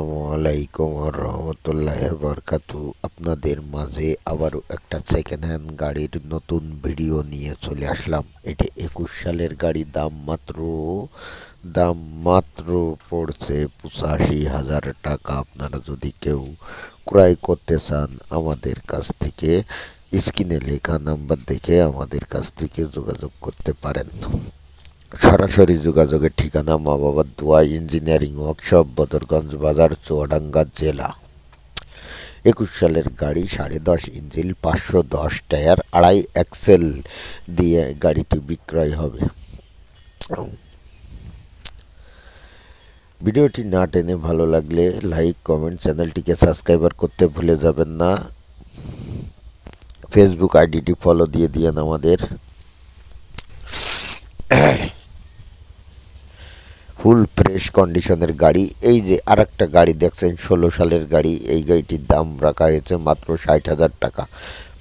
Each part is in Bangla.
আসসালামু আলাইকুম রহমতুল্লাহ বরকাতু আপনাদের মাঝে আবারও একটা সেকেন্ড হ্যান্ড গাড়ির নতুন ভিডিও নিয়ে চলে আসলাম। এটি একুশ সালের গাড়ি, দাম মাত্র দাম মাত্র পড়ছে পঁচাশি হাজার টাকা। আপনারা যদি কেউ ক্রয় করতে চান আমাদের কাছ থেকে, স্ক্রিনে লেখা নাম্বার দেখে আমাদের কাছ থেকে যোগাযোগ করতে পারেন। সরাসরি যোগাযোগের ঠিকানা মা বাবার দোয়া ইঞ্জিনিয়ারিং ওয়ার্কশপ, বদরগঞ্জ বাজার, চুয়াডাঙ্গা জেলা। একুশ সালের গাড়ি সাড়ে দশ ইঞ্জিল পাঁচশো দশ টায়ার আড়াই এক্সেল দিয়ে গাড়িটি বিক্রয় হবে। ভিডিওটি না টেনে ভালো লাগলে লাইক, কমেন্ট, চ্যানেলটিকে সাবস্ক্রাইবার করতে ভুলে যাবেন না। ফেসবুক আইডিটি ফলো দিয়ে দিয়েন আমাদের। ফুল ফ্রেশ কন্ডিশনের গাড়ি। এই যে আরেকটা গাড়ি দেখছেন, ষোলো সালের গাড়ি। এই গাড়িটির দাম রাখা হয়েছে মাত্র ষাট হাজার টাকা।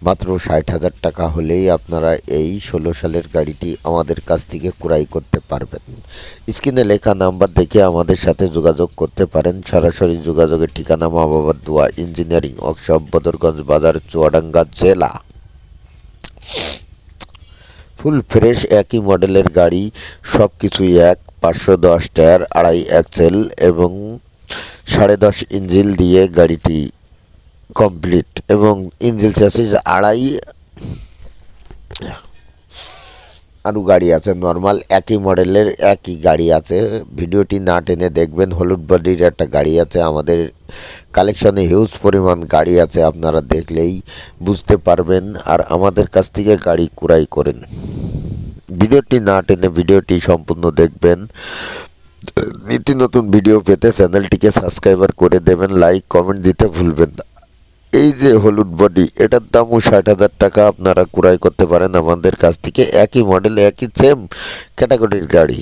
মাত্র ষাট হাজার টাকা হলেই আপনারা এই ষোলো সালের গাড়িটি আমাদের কাছ থেকে ক্রয় করতে পারবেন। স্ক্রিনে লেখা নাম্বার দেখে আমাদের সাথে যোগাযোগ করতে পারেন। সরাসরি যোগাযোগের ঠিকানা মা বাবার দোয়া ইঞ্জিনিয়ারিং ওয়ার্কশপ বদরগঞ্জ বাজার, চুয়াডাঙ্গা জেলা। ফুল ফ্রেশ একই মডেলের গাড়ি সব কিছুই এক, পাঁচশো দশ টায়ার, আড়াই অ্যাক্সেল এবং সাড়ে দশ ইঞ্জিল দিয়ে গাড়িটি কমপ্লিট এবং ইঞ্জিল চাষিস আড়াই আরও গাড়ি আছে নর্মাল একই মডেলের একই গাড়ি আছে। ভিডিওটি না টেনে দেখবেন, হলুদ বডির একটা গাড়ি আছে, আমাদের কালেকশনে হিউজ পরিমাণ গাড়ি আছে, আপনারা দেখলেই বুঝতে পারবেন। আর আমাদের কাছ থেকে গাড়ি ক্রয় করেন। ভিডিওটি না টেনে ভিডিওটি সম্পূর্ণ দেখবেন। নিত্য নতুন ভিডিও পেতে চ্যানেলটিকে সাবস্ক্রাইবার করে দেবেন লাইক কমেন্ট দিতে ভুলবেন না। এই যে হলুদ বডি, এটার দামও ষাট হাজার টাকা, আপনারা ক্রয় করতে পারেন আমাদের কাছ থেকে। একই মডেল একই সেম ক্যাটাগরির গাড়ি।